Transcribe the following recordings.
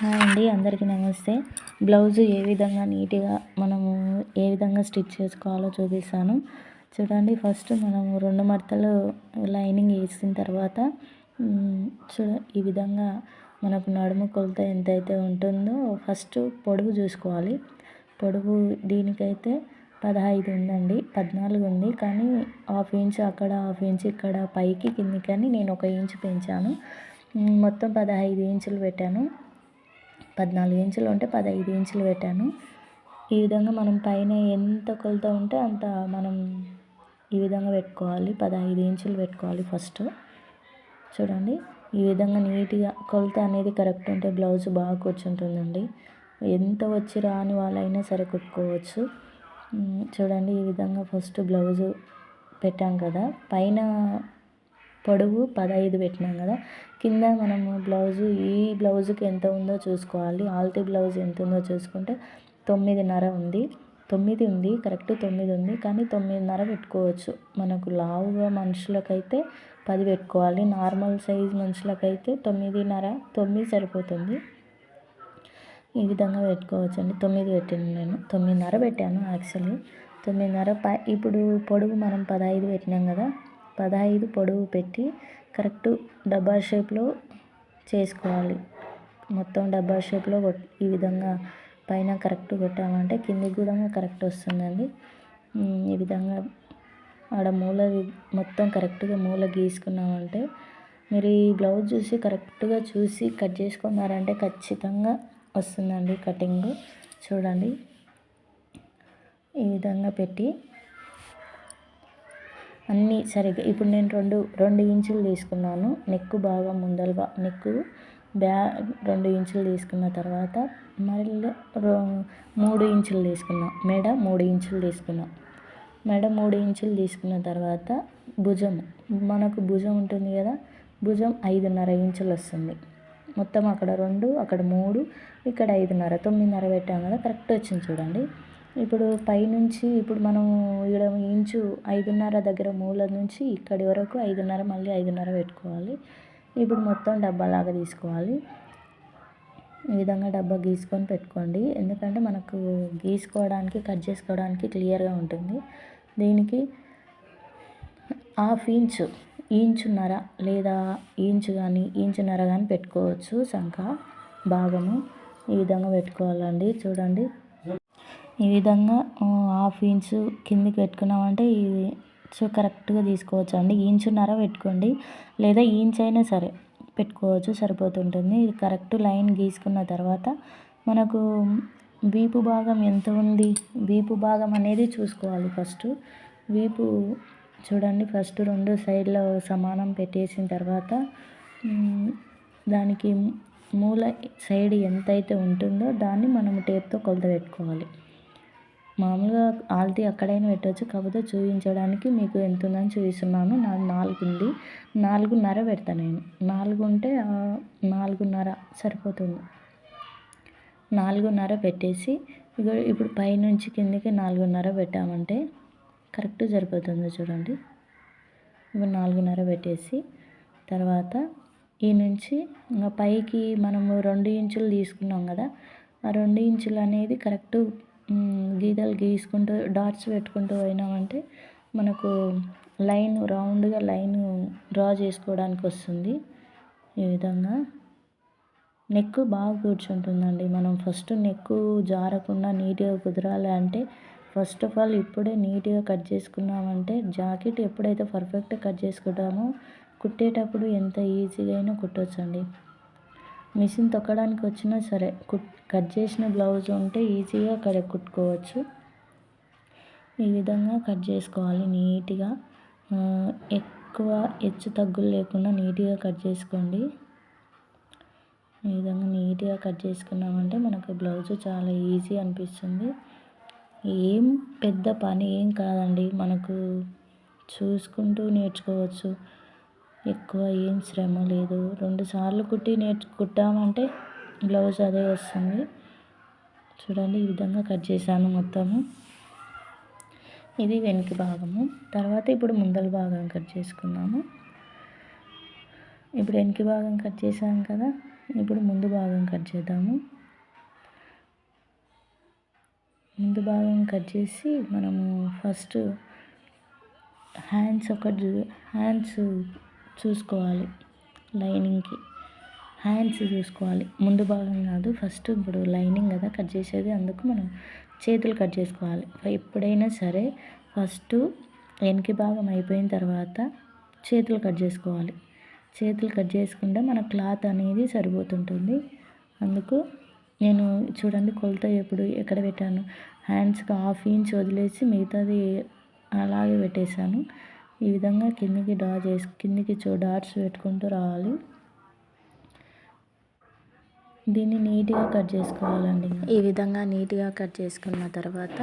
Hi అండి అందరికీ నమస్తే. బ్లౌజ్ ఏ విధంగా నీట్గా మనము ఏ విధంగా స్టిచ్ చేసుకోవాలో చూపిస్తాను. చూడండి ఫస్ట్ మనము రెండు మడతలు లైనింగ్ వేసిన తర్వాత చూడ ఈ విధంగా మనకు నడుము కొలత ఎంతైతే ఉంటుందో ఫస్ట్ పొడుగు చూసుకోవాలి. పొడుగు దీనికైతే పదహైదు ఉందండి పద్నాలుగు ఉంది. కానీ హాఫ్ ఇంచ్ అక్కడ హాఫ్ ఇంచ్ ఇక్కడ పైకి కిందికి అని నేను ఒక ఇంచు పెంచాను. మొత్తం పదహైదు ఇంచులు పెట్టాను. పద్నాలుగు ఇంచులు ఉంటే పదహైదు ఇంచులు పెట్టాను. ఈ విధంగా మనం పైన ఎంత కొలత ఉంటే అంత మనం ఈ విధంగా పెట్టుకోవాలి. పదహైదు ఇంచులు పెట్టుకోవాలి ఫస్ట్. చూడండి ఈ విధంగా నీట్గా కొలత అనేది కరెక్ట్ ఉంటే బ్లౌజ్ బాగా కూర్చుంటుందండి. ఎంత వచ్చి రాని వాళ్ళైనా సరే కుట్టుకోవచ్చు. చూడండి ఈ విధంగా ఫస్ట్ బ్లౌజు పెట్టాం కదా. పైన పొడవు పదహైదు పెట్టినాం కదా. కింద మనము బ్లౌజు ఈ బ్లౌజుకి ఎంత ఉందో చూసుకోవాలి. ఆల్టీ బ్లౌజ్ ఎంత ఉందో చూసుకుంటే తొమ్మిదిన్నర ఉంది. తొమ్మిది ఉంది కరెక్ట్ తొమ్మిది ఉంది. కానీ తొమ్మిదిన్నర పెట్టుకోవచ్చు. మనకు లావుగా మనుషులకైతే పది పెట్టుకోవాలి. నార్మల్ సైజ్ మనుషులకైతే తొమ్మిదిన్నర తొమ్మిది సరిపోతుంది. ఈ విధంగా పెట్టుకోవచ్చు అండి తొమ్మిది పెట్టాను నేను. తొమ్మిదిన్నర పెట్టాను యాక్చువల్లీ. తొమ్మిదిన్నర పై ఇప్పుడు పొడుగు మనం పదహైదు పెట్టినాం కదా. పదహైదు పొడవు పెట్టి కరెక్ట్ డబ్బా షేప్లో చేసుకోవాలి. మొత్తం డబ్బా షేప్లో ఈ విధంగా పైన కరెక్ట్ కొట్టామంటే కిందికి కూడా కరెక్ట్ వస్తుందండి. ఈ విధంగా ఆడ మూల మొత్తం కరెక్ట్గా మూల గీసుకున్నామంటే మీరు ఈ బ్లౌజ్ చూసి కరెక్ట్గా చూసి కట్ చేసుకున్నారంటే ఖచ్చితంగా వస్తుందండి కటింగ్. చూడండి. ఈ విధంగా పెట్టి అన్నీ సరిగ్గా ఇప్పుడు నేను రెండు రెండు ఇంచులు తీసుకున్నాను. నెక్ బాగా ముందల నెక్ బ్యా రెండు ఇంచులు తీసుకున్న తర్వాత మళ్ళీ మూడు ఇంచులు తీసుకున్నాం. మెడ మూడు ఇంచులు తీసుకున్నాం. మెడ మూడు ఇంచులు తీసుకున్న తర్వాత భుజం మనకు భుజం ఉంటుంది కదా భుజం ఐదున్నర ఇంచులు వస్తుంది. మొత్తం అక్కడ రెండు అక్కడ మూడు ఇక్కడ ఐదున్నర తొమ్మిదిన్నర పెట్టాం కదా కరెక్ట్ వచ్చింది చూడండి. ఇప్పుడు పైనుంచి ఇప్పుడు మనం ఇక్కడ ఇంచు ఐదున్నర దగ్గర మూల నుంచి ఇక్కడి వరకు ఐదున్నర మళ్ళీ ఐదున్నర పెట్టుకోవాలి. ఇప్పుడు మొత్తం డబ్బాలాగా తీసుకోవాలి. ఈ విధంగా డబ్బా గీసుకొని పెట్టుకోండి. ఎందుకంటే మనకు గీసుకోవడానికి కట్ చేసుకోవడానికి క్లియర్గా ఉంటుంది. దీనికి హాఫ్ ఇంచు ఇంచున్నర లేదా ఇంచు కానీ ఇంచున్నర కానీ పెట్టుకోవచ్చు. సంఖ భాగము ఈ విధంగా పెట్టుకోవాలండి. చూడండి. ఈ విధంగా హాఫ్ ఇంచు కిందికి పెట్టుకున్నామంటే ఇది సో కరెక్ట్గా తీసుకోవచ్చు అండి ఇంచున్నర పెట్టుకోండి. లేదా ఇంచ్ అయినా సరే పెట్టుకోవచ్చు సరిపోతుంటుంది. ఇది కరెక్ట్ లైన్ గీసుకున్న తర్వాత మనకు వీపు భాగం ఎంత ఉంది? వీపు భాగం అనేది చూసుకోవాలి ఫస్ట్. వీపు చూడండి ఫస్ట్ రెండు సైడ్లో సమానం పెట్టేసిన తర్వాత దానికి మూల సైడ్ ఎంతైతే ఉంటుందో దాన్ని మనం టేప్తో కొలత పెట్టుకోవాలి. మామూలుగా ఆల్టీ అక్కడైనా పెట్టవచ్చు కాకపోతే చూపించడానికి మీకు ఎంత ఉందని చూపిస్తున్నాను. నాది నాలుగు ఉంది. నాలుగున్నర పెడతాను నేను. నాలుగు ఉంటే నాలుగున్నర సరిపోతుంది. నాలుగున్నర పెట్టేసి ఇక ఇప్పుడు పైనుంచి కిందకి నాలుగున్నర పెట్టామంటే కరెక్ట్ సరిపోతుంది చూడండి. ఇప్పుడు నాలుగున్నర పెట్టేసి తర్వాత ఈ నుంచి ఇంకా పైకి మనము రెండు ఇంచులు తీసుకున్నాం కదా ఆ రెండు ఇంచులు అనేది కరెక్ట్ గీతలు గీసుకుంటూ డాట్స్ పెట్టుకుంటూ పోయినామంటే మనకు లైన్ రౌండ్గా లైన్ డ్రా చేసుకోవడానికి వస్తుంది. ఈ విధంగా నెక్ బాగా కూర్చుంటుందండి. మనం ఫస్ట్ నెక్ జారకుండా నీట్గా కుదరాలి అంటే ఫస్ట్ ఆఫ్ ఆల్ ఇప్పుడే నీట్గా కట్ చేసుకున్నామంటే జాకెట్ ఎప్పుడైతే పర్ఫెక్ట్గా కట్ చేసుకుంటామో కుట్టేటప్పుడు ఎంత ఈజీగా అయినా కుట్టొచ్చండి. మిషన్ తొక్కడానికి వచ్చినా సరే కుట్ కట్ చేసిన బ్లౌజ్ ఉంటే ఈజీగా అక్కడ కుట్టుకోవచ్చు. ఈ విధంగా కట్ చేసుకోవాలి నీట్గా. ఎక్కువ హెచ్చు తగ్గులు లేకుండా నీట్గా కట్ చేసుకోండి. ఈ విధంగా నీట్గా కట్ చేసుకున్నామంటే మనకు బ్లౌజ్ చాలా ఈజీ అనిపిస్తుంది. ఏం పెద్ద పని ఏం కాదండి. మనకు చూసుకుంటూ నేర్చుకోవచ్చు. ఎక్కువ ఏం శ్రమ లేదు. రెండు సార్లు కుట్టి నేర్చు కుట్టామంటే బ్లౌజ్ అదే వస్తుంది. చూడండి ఈ విధంగా కట్ చేశాను మొత్తము. ఇది వెనక భాగము. తర్వాత ఇప్పుడు ముందల భాగం కట్ చేసుకున్నాము ఇప్పుడు వెనక భాగం కట్ చేసాం కదా ఇప్పుడు ముందు భాగం కట్ చేద్దాము. ముందు భాగం కట్ చేసి మనము ఫస్ట్ హ్యాండ్స్ ఒకటి హ్యాండ్స్ చూసుకోవాలి. లైనింగ్కి. హ్యాండ్స్ చూసుకోవాలి. ముందు భాగం కాదు ఫస్ట్ ఇప్పుడు లైనింగ్ కదా కట్ చేసేది అందుకు మనం చేతులు కట్ చేసుకోవాలి. ఎప్పుడైనా సరే ఫస్ట్ వెనక భాగం అయిపోయిన తర్వాత చేతులు కట్ చేసుకోవాలి. చేతులు కట్ చేసుకుంటే మన క్లాత్ అనేది సరిపోతుంటుంది. అందుకు నేను చూడండి కొలత ఎప్పుడు ఎక్కడ పెట్టాను. హ్యాండ్స్కి హాఫ్ ఇంచ్ వదిలేసి మిగతాది అలాగే పెట్టేశాను. ఈ విధంగా కిందికి డ్రా చేసి కిందికి చూ డాట్స్ పెట్టుకుంటూ రావాలి. దీన్ని నీట్గా కట్ చేసుకోవాలండి. ఈ విధంగా నీట్గా కట్ చేసుకున్న తర్వాత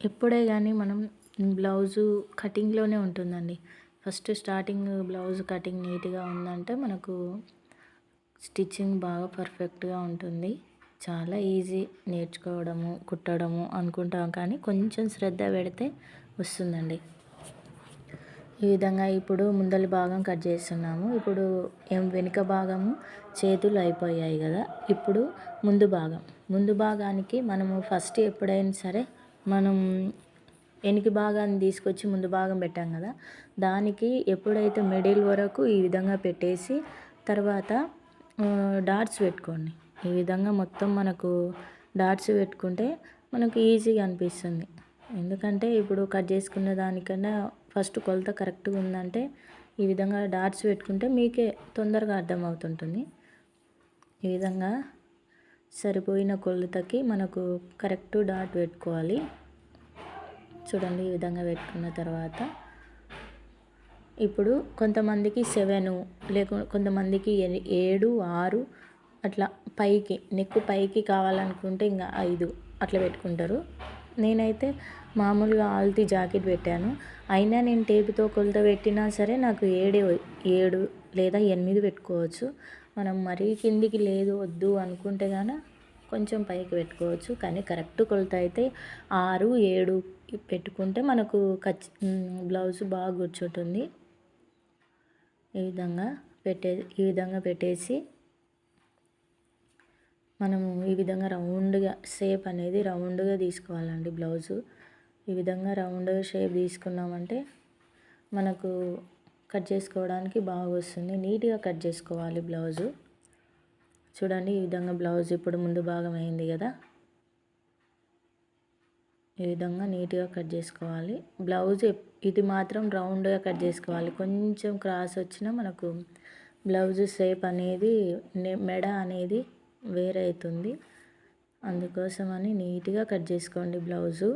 ఎప్పుడే కానీ మనం బ్లౌజు కటింగ్లోనే ఉంటుందండి. ఫస్ట్ స్టార్టింగ్ బ్లౌజ్ కటింగ్ నీట్గా ఉందంటే మనకు స్టిచ్చింగ్ బాగా పర్ఫెక్ట్గా ఉంటుంది. చాలా ఈజీ నేర్చుకోవడము కుట్టడము అనుకుంటాం కానీ కొంచెం శ్రద్ధ పెడితే వస్తుందండి. ఈ విధంగా ఇప్పుడు ముందలి భాగం కట్ చేస్తున్నాము. ఇప్పుడు ఏం వెనుక భాగము చేతులు అయిపోయాయి కదా. ఇప్పుడు ముందు భాగం. ముందు భాగానికి మనము ఫస్ట్ ఎప్పుడైనా సరే మనం వెనక భాగాన్ని తీసుకొచ్చి ముందు భాగం పెట్టాం కదా. దానికి ఎప్పుడైతే మిడిల్ వరకు ఈ విధంగా పెట్టేసి తర్వాత డాట్స్ పెట్టుకోండి. ఈ విధంగా మొత్తం మనకు డాట్స్ పెట్టుకుంటే మనకు ఈజీగా అనిపిస్తుంది. ఎందుకంటే ఇప్పుడు కట్ చేసుకున్న దానికన్నా ఫస్ట్ కొలత కరెక్ట్గా ఉందంటే ఈ విధంగా డాట్స్ పెట్టుకుంటే మీకే తొందరగా అర్థమవుతుంటుంది. ఈ విధంగా సరిపోయిన కొలతకి మనకు కరెక్ట్ డాట్ పెట్టుకోవాలి. చూడండి ఈ విధంగా పెట్టుకున్న తర్వాత ఇప్పుడు కొంతమందికి సెవెను లేకు కొంతమందికి ఏడు ఆరు అట్లా పైకి నెక్ పైకి కావాలనుకుంటే ఇంకా ఐదు అట్లా పెట్టుకుంటారు. నేనైతే మామూలుగా ఆల్తీ జాకెట్ పెట్టాను. అయినా నేను టేపుతో కొలత పెట్టినా సరే నాకు ఏడే ఏడు లేదా ఎనిమిది పెట్టుకోవచ్చు. మనం మరీ కిందికి లేదు వద్దు అనుకుంటే కానీ కొంచెం పైకి పెట్టుకోవచ్చు. కానీ కరెక్ట్ కొలత అయితే ఆరు ఏడు పెట్టుకుంటే మనకు ఖచ్చి బ్లౌజ్ బాగా కూర్చుంటుంది. ఈ విధంగా పెట్టే ఈ విధంగా పెట్టేసి మనము ఈ విధంగా రౌండ్గా షేప్ అనేది రౌండ్గా తీసుకోవాలండి బ్లౌజు. ఈ విధంగా రౌండ్గా షేప్ తీసుకున్నామంటే మనకు కట్ చేసుకోవడానికి బాగా వస్తుంది నీట్గా కట్ చేసుకోవాలి బ్లౌజు. చూడండి ఈ విధంగా బ్లౌజ్ ఇప్పుడు ముందు భాగం అయింది కదా. ఈ విధంగా నీట్గా కట్ చేసుకోవాలి. బ్లౌజ్ ఇది మాత్రం రౌండ్గా కట్ చేసుకోవాలి. కొంచెం క్రాస్ వచ్చినా మనకు బ్లౌజ్ షేప్ అనేది మెడ అనేది వేరైతుంది. అందుకోసమని నీట్గా కట్ చేసుకోండి బ్లౌజు.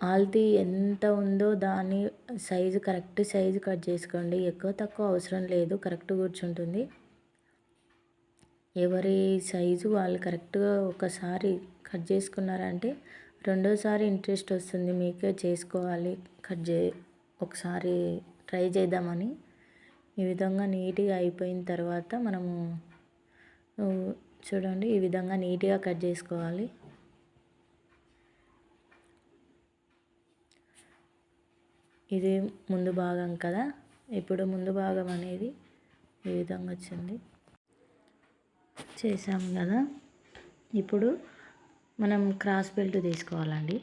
ఆల్తీ ఎంత ఉందో దాని సైజు కరెక్ట్ సైజు కట్ చేసుకోండి. ఎక్కువ తక్కువ అవసరం లేదు కరెక్ట్ కూర్చుంటుంది. ఎవరి సైజు వాళ్ళు కరెక్ట్గా ఒకసారి కట్ చేసుకున్నారంటే రెండోసారి ఇంట్రెస్ట్ వస్తుంది మీకే చేసుకోవాలి. కట్ చే ఒకసారి ట్రై చేద్దామని. ఈ విధంగా నీట్గా అయిపోయిన తర్వాత మనము చూడండి ఈ విధంగా నీట్గా కట్ చేసుకోవాలి. ఇది ముందు భాగం కదా? ఇప్పుడు ముందు భాగం అనేది ఈ విధంగా వచ్చింది. చేసాము కదా? ఇప్పుడు మనం క్రాస్ బెల్ట్ తీసుకోవాలండి.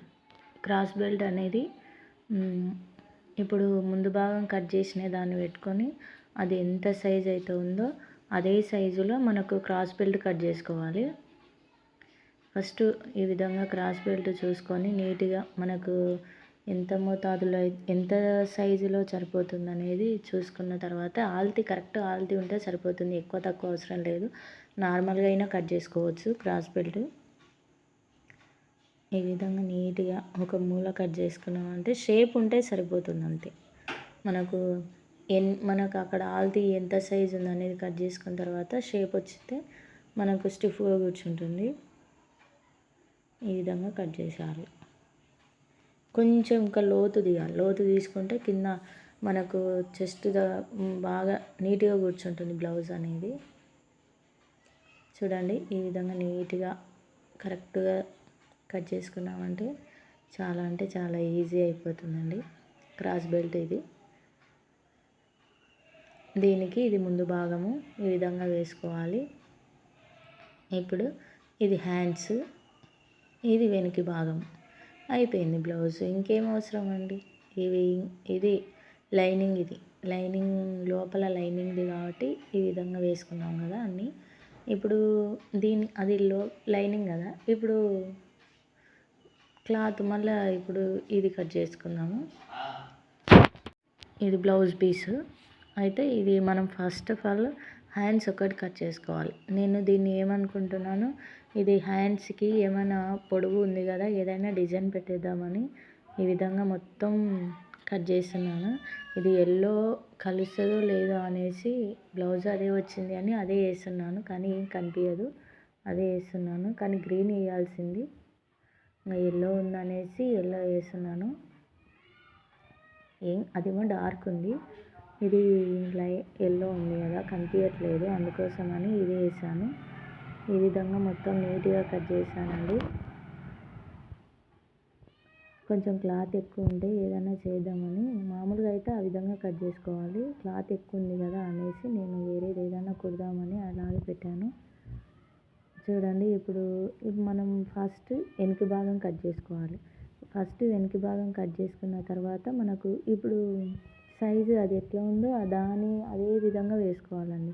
క్రాస్ బెల్ట్ అనేది ఇప్పుడు ముందు భాగం కట్ చేసిన దాన్ని పెట్టుకొని అది ఎంత సైజ్ అయితే ఉందో అదే సైజులో మనకు క్రాస్ బెల్ట్ కట్ చేసుకోవాలి. ఫస్ట్ ఈ విధంగా క్రాస్ బెల్ట్ చూసుకొని నీట్గా మనకు ఎంత మోతాదులో ఎంత సైజులో సరిపోతుంది అనేది చూసుకున్న తర్వాత ఆల్తీ కరెక్ట్ ఆల్తీ ఉంటే సరిపోతుంది. ఎక్కువ తక్కువ అవసరం లేదు. నార్మల్గా అయినా కట్ చేసుకోవచ్చు క్రాస్ బెల్ట్ ఈ విధంగా నీట్గా ఒక మూల కట్ చేసుకున్నామంటే షేప్ ఉంటే సరిపోతుంది అంతే. మనకు ఎన్ మనకు అక్కడ ఆల్తి ఎంత సైజు ఉంది అనేది కట్ చేసుకున్న తర్వాత షేప్ వచ్చితే మనకు స్టిఫ్గా కూర్చుంటుంది. ఈ విధంగా కట్ చేసేయాలి కొంచెం ఇంకా లోతు తీయాలి. లోతు తీసుకుంటే కింద మనకు చెస్ట్ బాగా నీట్గా కూర్చుంటుంది బ్లౌజ్ అనేది. చూడండి ఈ విధంగా నీట్గా కరెక్ట్గా కట్ చేసుకున్నామంటే చాలా అంటే చాలా ఈజీ అయిపోతుందండి. క్రాస్ బెల్ట్ ఇది. దీనికి ఇది ముందు భాగము ఈ విధంగా వేసుకోవాలి. ఇప్పుడు ఇది హ్యాండ్స్ ఇది వెనుక భాగం. అయిపోయింది బ్లౌజ్ ఇంకేం అవసరం అండి? ఇవి ఇది లైనింగ్ ఇది. లైనింగ్ లోపల లైనింగ్ది కాబట్టి ఈ విధంగా వేసుకున్నాం కదా అన్నీ. ఇప్పుడు దీని అది లో లైనింగ్ కదా. ఇప్పుడు క్లాత్ మళ్ళీ ఇప్పుడు ఇది కట్ చేసుకున్నాము ఇది బ్లౌజ్ పీస్ అయితే ఇది మనం ఫస్ట్ ఆఫ్ ఆల్ హ్యాండ్స్ ఒకటి కట్ చేసుకోవాలి. నేను దీన్ని ఏమనుకుంటున్నాను? ఇది హ్యాండ్స్కి ఏమైనా పొడవు ఉంది కదా ఏదైనా డిజైన్ పెట్టేద్దామని ఈ విధంగా మొత్తం కట్ చేస్తున్నాను. ఇది ఎల్లో కలుస్తుందో లేదో అనేసి బ్లౌజ్ అదే వచ్చింది అని అదే వేస్తున్నాను. కానీ ఏం కనిపించదు అదే వేస్తున్నాను. కానీ గ్రీన్ వేయాల్సింది. ఇంకా ఎల్లో ఉందనేసి ఎల్లో వేస్తున్నాను. ఏం అదేమో డార్క్ ఉంది. ఇది లై ఎల్లో ఉంది కదా కనిపించట్లేదు అందుకోసమని ఇది వేసాను. ఈ విధంగా మొత్తం నీట్గా కట్ చేశానండి. కొంచెం క్లాత్ ఎక్కువ ఉంటే ఏదైనా చేద్దామని. మామూలుగా అయితే ఆ విధంగా కట్ చేసుకోవాలి. క్లాత్ ఎక్కువ ఉంది కదా అనేసి నేను వేరేది ఏదైనా కుడదామని అలాగే పెట్టాను. చూడండి ఇప్పుడు మనం ఫస్ట్ వెనక భాగం కట్ చేసుకోవాలి. ఫస్ట్ వెనక భాగం కట్ చేసుకున్న తర్వాత మనకు ఇప్పుడు సైజు అది ఎట్లా ఉందో దాని అదే విధంగా వేసుకోవాలండి.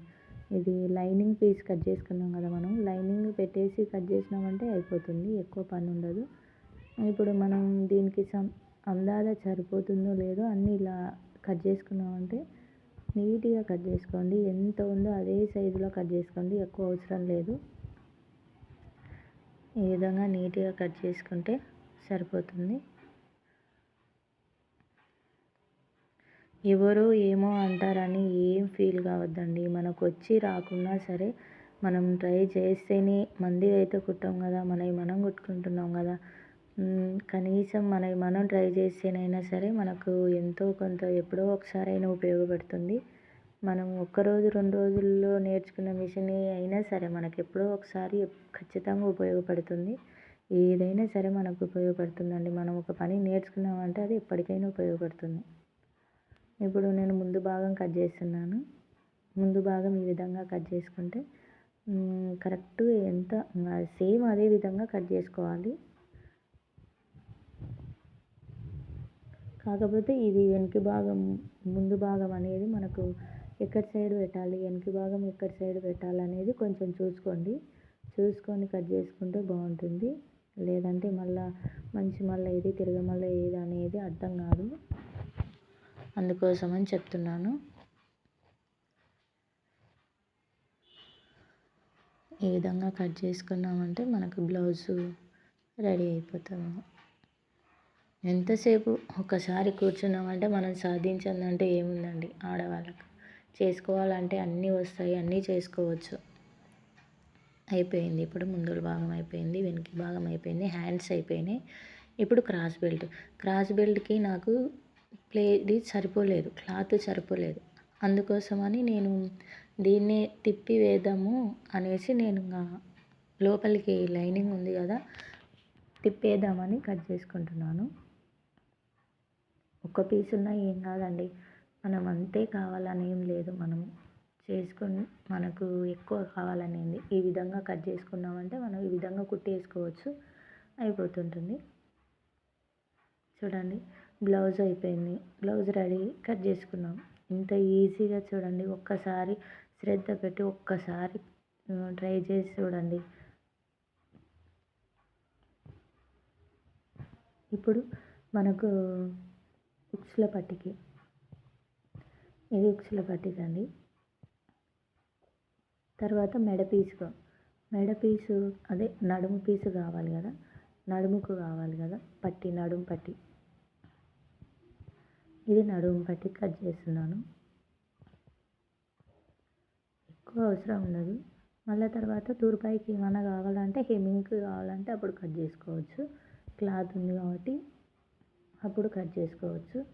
ఇది లైనింగ్ పీస్ కట్ చేసుకున్నాం కదా మనం లైనింగ్ పెట్టేసి కట్ చేసినామంటే అయిపోతుంది ఎక్కువ పని ఉండదు. ఇప్పుడు మనం దీనికి సం అందాల సరిపోతుందో లేదో అన్నీ ఇలా కట్ చేసుకున్నామంటే నీట్గా కట్ చేసుకోండి. ఎంత ఉందో అదే సైజులో కట్ చేసుకోండి ఎక్కువ అవసరం లేదు. ఈ విధంగా నీట్గా కట్ చేసుకుంటే సరిపోతుంది. ఎవరో ఏమో అంటారని ఏం ఫీల్ కావద్దండి. మనకు వచ్చి రాకున్నా సరే మనం ట్రై చేస్తేనే మంది అయితే కుట్టాం కదా మనవి మనం కుట్టుకుంటున్నాం కదా. కనీసం మనవి మనం ట్రై చేస్తేనైనా సరే మనకు ఎంతో కొంత ఎప్పుడో ఒకసారి అయినా ఉపయోగపడుతుంది. మనం ఒక్కరోజు రెండు రోజుల్లో నేర్చుకున్న మిషన్ అయినా సరే మనకు ఎప్పుడో ఒకసారి ఖచ్చితంగా ఉపయోగపడుతుంది. ఏదైనా సరే మనకు ఉపయోగపడుతుందండి. మనం ఒక పని నేర్చుకున్నామంటే అది ఎప్పటికైనా ఉపయోగపడుతుంది. ఇప్పుడు నేను ముందు భాగం కట్ చేస్తున్నాను. ముందు భాగం ఈ విధంగా కట్ చేసుకుంటే కరెక్ట్ ఎంత సేమ్ అదే విధంగా కట్ చేసుకోవాలి. కాకపోతే ఇది వెనక భాగం ముందు భాగం అనేది మనకు ఎక్కడి సైడ్ పెట్టాలి వెనక భాగం ఎక్కడి సైడ్ పెట్టాలి అనేది కొంచెం చూసుకోండి. చూసుకొని కట్ చేసుకుంటే బాగుంటుంది. లేదంటే మళ్ళీ మంచి మళ్ళీ ఏది తిరగ మళ్ళీ ఏది అనేది అర్థం కాదు. అందుకోసమని చెప్తున్నాను. ఈ విధంగా కట్ చేసుకున్నామంటే మనకు బ్లౌజు రెడీ అయిపోతుంది. ఎంతసేపు ఒకసారి కూర్చున్నామంటే మనం సాధించిందంటే ఏముందండి ఆడవాళ్ళకు. చేసుకోవాలంటే అన్నీ వస్తాయి అన్నీ చేసుకోవచ్చు. అయిపోయింది. ఇప్పుడు ముందు భాగం అయిపోయింది వెనక భాగం అయిపోయింది హ్యాండ్స్ అయిపోయినాయి. ఇప్పుడు క్రాస్ బెల్ట్. క్రాస్ బెల్ట్కి నాకు ప్లేది సరిపోలేదు క్లాత్ సరిపోలేదు. అందుకోసమని నేను దీన్నే తిప్పి వేద్దాము అనేసి నేను లోపలికి లైనింగ్ ఉంది కదా తిప్పేద్దామని కట్ చేసుకుంటున్నాను. ఒక్క పీస్ ఉన్నా ఏం కాదండి మనం అంతే కావాలని ఏం లేదు. మనం చేసుకుని మనకు ఎక్కువ కావాలనేది ఈ విధంగా కట్ చేసుకున్నామంటే మనం ఈ విధంగా కుట్టేసుకోవచ్చు అయిపోతుంటుంది. చూడండి బ్లౌజ్ అయిపోయింది. బ్లౌజ్ రెడీ కట్ చేసుకున్నాం. ఇంత ఈజీగా చూడండి. ఒక్కసారి శ్రద్ధ పెట్టి ఒక్కసారి ట్రై చేసి చూడండి. ఇప్పుడు మనకు ఉక్సుల పట్టికి ఇది ఉక్సుల పట్టిక అండి. తర్వాత మెడ పీసుకు మెడ పీసు అదే నడుము పీసు కావాలి కదా. నడుముకు కావాలి కదా. పట్టి నడుము పట్టి. ఇది నడుము పట్టి కట్ చేస్తున్నాను. ఎక్కువ అవసరం ఉండదు. మళ్ళీ తర్వాత తూర్పాయికి ఏమైనా కావాలంటే హెమ్మింగ్ కావాలంటే అప్పుడు కట్ చేసుకోవచ్చు. క్లాత్ ఉంది కాబట్టి అప్పుడు కట్ చేసుకోవచ్చు.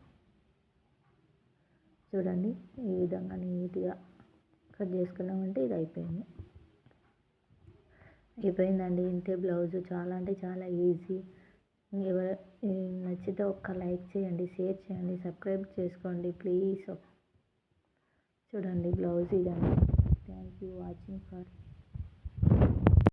చూడండి ఈ విధంగా నీట్గా కట్ చేసుకున్నామంటే ఇది అయిపోయింది. అయిపోయిందండి. ఇంతే బ్లౌజ్ చాలా అంటే చాలా ఈజీ. ఎవరు నచ్చితే ఒక్క లైక్ చేయండి షేర్ చేయండి సబ్స్క్రైబ్ చేసుకోండి ప్లీజ్. చూడండి బ్లౌజ్ ఇదండి థ్యాంక్ యూ వాచింగ్ ఫర్